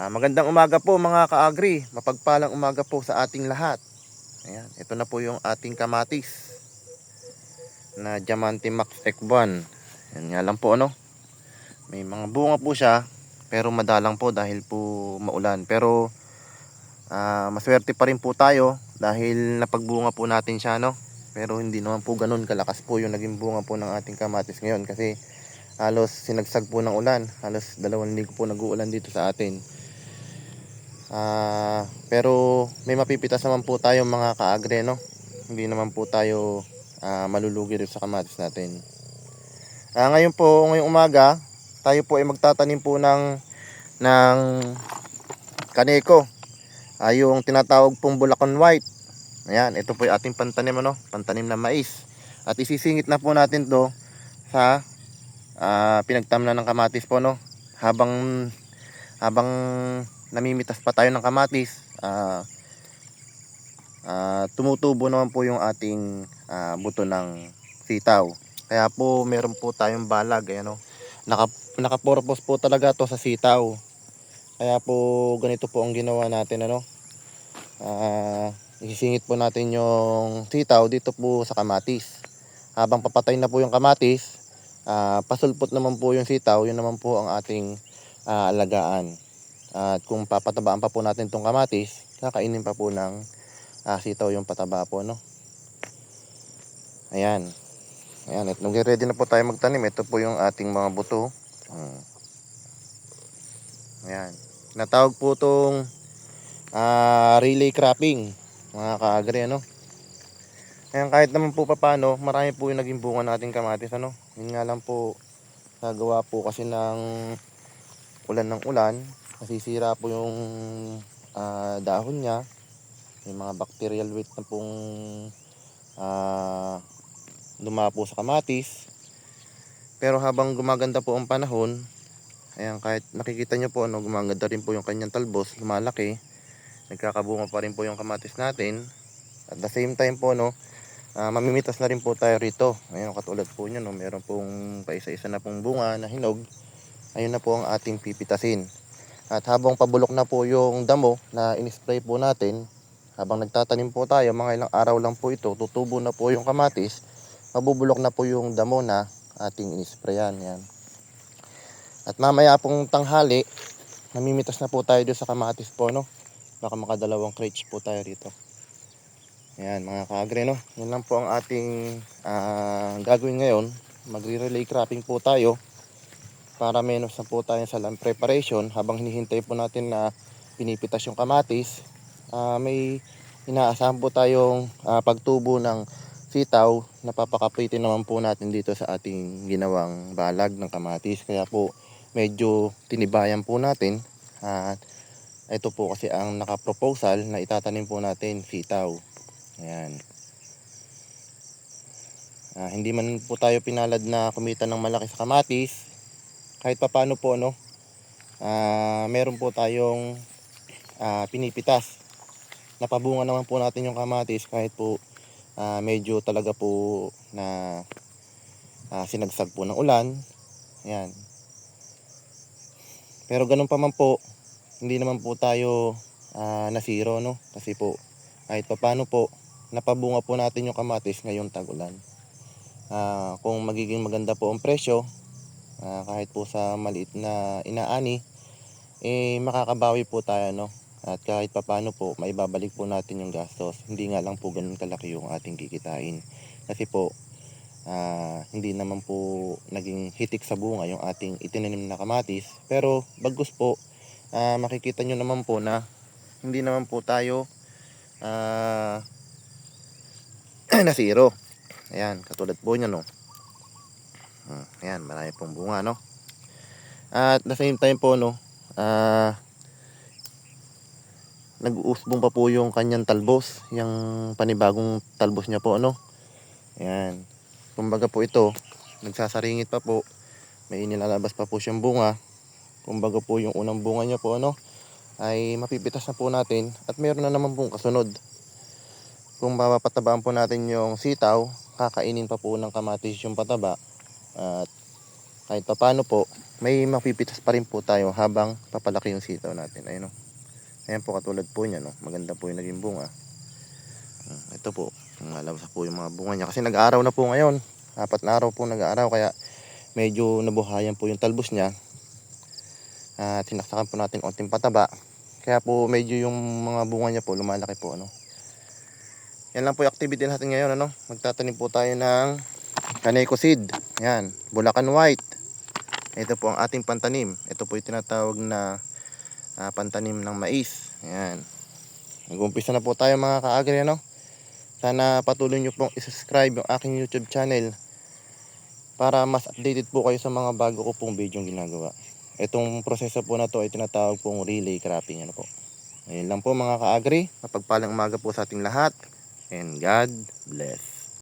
Ah, magandang umaga po mga kaagri. Mapagpalang umaga po sa ating lahat. Ayan, ito na po yung ating kamatis na Diamante Max X1. Yan nga lang po ano. May mga bunga po siya pero madalang po dahil po maulan. Pero ah, maswerte pa rin po tayo dahil napagbunga po natin siya no. Pero hindi naman po ganun kalakas po yung naging bunga po ng ating kamatis ngayon kasi halos sinagsag po ng ulan. Halos dalawang linggo po nag-uulan dito sa atin. Ah, pero may mapipitas naman po tayo mga kaagre no. Hindi naman po tayo ah, malulugi rin sa kamatis natin. Ah, ngayon po, ngayong umaga, tayo po ay magtatanim po ng ng kaneko. Ah, yung tinatawag pong Bulacan White. Ayan, ito po yung ating pantanim ano, pantanim na mais. At isisingit na po natin 'to sa ah, pinagtamnan ng kamatis po no. Habang habang namimitas pa tayo ng kamatis, ah ah, tumutubo naman po yung ating ah, buto ng sitaw. Kaya po meron po tayong balag, ayan o. Naka, naka-purpose po talaga to sa sitaw. Kaya po ganito po ang ginawa natin ano. Ah, isisingit po natin yung sitaw dito po sa kamatis. Habang papatay na po yung kamatis, ah, pasulpot naman po yung sitaw, yun naman po ang ating ah, alagaan. At kung papatabaan pa po natin itong kamatis, kakainin pa po ng ah, sitaw yung pataba po, no? Ayan. Ayan, at nung ready na po tayo magtanim, ito po yung ating mga buto. Hmm. Ayan. Natawag po itong ah, relay cropping, mga kaagri, ano? Ayan, kahit naman po paano, marami po yung naging bunga nating kamatis, ano? Yun nga lang po, nagawa po kasi ng ulan ng ulan, nasisira po yung ah, dahon niya. May mga bacterial weight na pong ah, dumapo sa kamatis. Pero habang gumaganda po ang panahon ayan kahit nakikita nyo po ano, gumaganda rin po yung kanyang talbos lumalaki nagkakabunga pa rin po yung kamatis natin. At the same time po no ah, mamimitas na rin po tayo rito. Ayan katulad po nyo no, meron pong paisa-isa na pong bunga na hinog. Ayun na po ang ating pipitasin at habang pabulok na po yung damo na in-spray po natin, habang nagtatanim po tayo, mga ilang araw lang po ito, tutubo na po yung kamatis, mabubulok na po yung damo na ating in-sprayan. Yan. At mamaya pong tanghali, namimitas na po tayo doon sa kamatis po, no? Baka makadalawang crates po tayo rito. Yan, mga kaagre, no? Yan lang po ang ating ah, gagawin ngayon. Magre-relay cropping po tayo para menos na po tayo sa land preparation. Habang hinihintay po natin na pinipitas yung kamatis ah, may inaasahan po tayong ah, pagtubo ng sitaw. Na papakapitin naman po natin dito sa ating ginawang balag ng kamatis. Kaya po medyo tinibayan po natin. At ito po kasi ang nakaproposal na itatanim po natin sitaw. Ayan. Ah, hindi man po tayo pinalad na kumita ng malaki sa kamatis kahit papaano po no ah meron po tayong ah, pinipitas. Napabunga naman po natin yung kamatis kahit po ah, medyo talaga po na ah, sinagsag po ng ulan. Yan pero ganun pa man po hindi naman po tayo ah, nasiro no? Kasi po kahit papaano po napabunga po natin yung kamatis ngayong tag-ulan. Ah, kung magiging maganda po ang presyo Ah, kahit po sa maliit na inaani, eh makakabawi po tayo no. At kahit papano po, maibabalik po natin yung gastos. Hindi nga lang po ganun kalaki yung ating kikitain. Kasi po, ah, hindi naman po naging hitik sa bunga yung ating itinanim na kamatis. Pero bagus po, ah, makikita nyo naman po na hindi naman po tayo ah, na zero. Ayan, katulad po nyo no. Hmm, ayan, marami pong bunga, no? At the same time po, no, ah, nag-uusbong pa po yung kanyang talbos, yung panibagong talbos niya po, no? Ayan. Kumbaga po ito, nagsasaringit pa po, may inilalabas pa po siyang bunga. Kumbaga po yung unang bunga niya po, ano, ay mapipitas na po natin at meron na naman pong kasunod. Kung mapapatabaan po natin yung sitaw, kakainin pa po ng kamatis yung pataba at kahit pa paano po, may mapipitas pa rin po tayo habang papalaki yung sitaw natin. Ayun o. Ayan po katulad po niya, no? Maganda po yung naging bunga. Hmm, Ito po, malabas po yung mga bunga niya. Kasi nag-araw na po ngayon. Apat na araw po nag-araw, kaya medyo nabuhayan po yung talbos niya. At tinaksakan po natin onting pataba. Kaya po medyo yung mga bunga niya po lumalaki po ano. Yan lang po yung activity natin ngayon ano. Magtatanim po tayo ng Kaneko seed. Yan, Bulacan White. Ito po ang ating pantanim. Ito po yung tinatawag na ah, pantanim ng mais. Yan. Mag-umpisa na po tayo mga kaagri ano. Sana patuloy nyo pong isubscribe yung aking YouTube channel para mas updated po kayo sa mga bago ko pong video ginagawa. Itong proseso po na to ay tinatawag pong relay cropping. Ano po. Ayun lang po mga kaagri. Mapagpalang umaga po sa ating lahat. And God bless.